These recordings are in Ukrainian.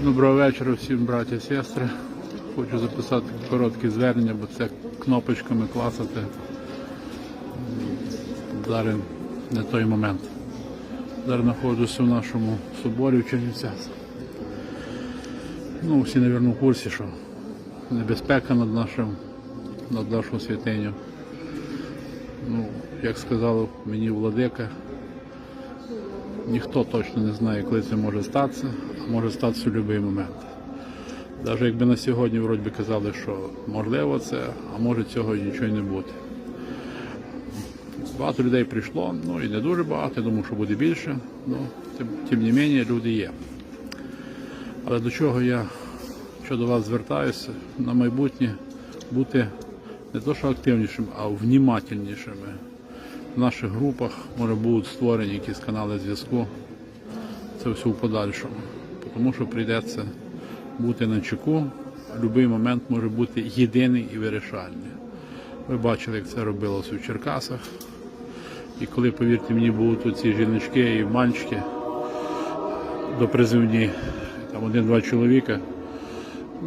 Доброго вечора всім браті і сестри. Хочу записати коротке звернення, бо це кнопочками класати. Зараз не той момент. Зараз знаходжуся в нашому соборі в. Ну, всі, мабуть, в курсі, що небезпека над нашим, над нашою святиню. Ну, як сказав мені владика, ніхто точно не знає, коли це може статися, а може статися в будь-який момент. Навіть якби на сьогодні вроді казали, що можливо це, а може цього нічого й не бути. Багато людей прийшло, ну і не дуже багато, я думаю, що буде більше. Ну, тим, тим не менше, люди є. Але до чого я що до вас звертаюся, на майбутнє бути не то, що активнішими, а внімательнішими. В наших групах може будуть створені якісь канали зв'язку. Це все в подальшому. Тому що прийдеться бути на чеку, будь-який момент може бути єдиний і вирішальний. Ви бачили, як це робилося в Черкасах. І коли, повірте мені, будуть оці жіночки і мальчики до призивні, там один-два чоловіка.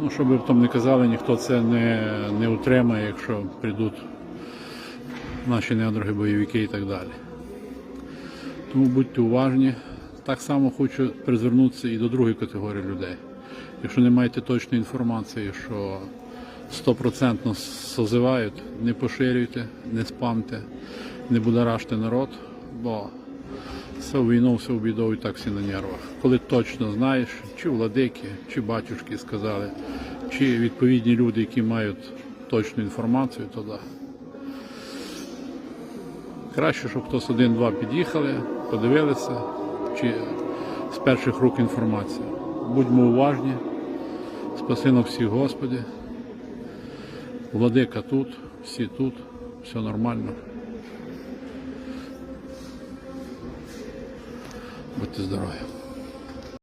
Ну, щоб ви потім не казали, ніхто це не, не утримає, якщо прийдуть наші недороги бойовики і так далі. Тому будьте уважні. Так само хочу призвернутися і до другої категорії людей. Якщо не маєте точної інформації, що стопроцентно созивають, не поширюйте, не спамте, не будоражте народ, бо все в війну, все в біду і так всі на нервах. Коли точно знаєш, чи владики, чи батюшки сказали, чи відповідні люди, які мають точну інформацію, то да. Краще, щоб хтось один-два під'їхали, подивилися, чи з перших рук інформація. Будьмо уважні, спаси на всіх Господі. Владика тут, всі тут, все нормально. Будьте здорові.